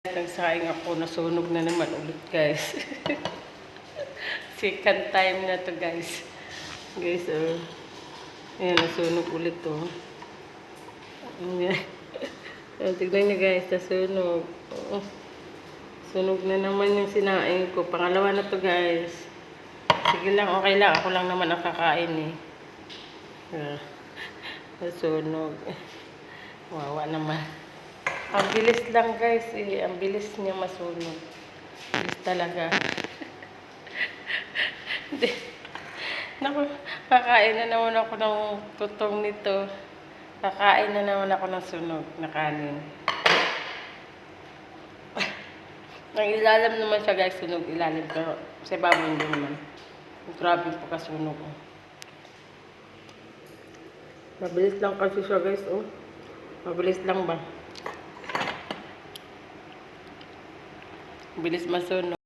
Nagsaing ako, nasunog na naman ulit guys. Second time na to guys. Guys, oh. Ayan, nasunog ulit to. Ayan. Ayan, tignan niyo guys, nasunog. Oh. Sunog na naman yung sinaing ko. Pangalawa na to guys. Sige lang, okay lang. Ako lang naman ang kakain eh. Ah, Nasunog. Wawa naman. Ang bilis lang guys eh. Ang bilis niya masunog. Bilis talaga. Naku, kakain na naman ako ng tutong nito. Kakain na naman ako ng sunog na kanin. Ang ilalim naman siya guys, sunog ilalim. Pero sa ibabaw hindi naman. Grabe po kasunog. Oh. Mabilis lang kasi siya guys, oh. Mabilis lang ba? Bilis masunog.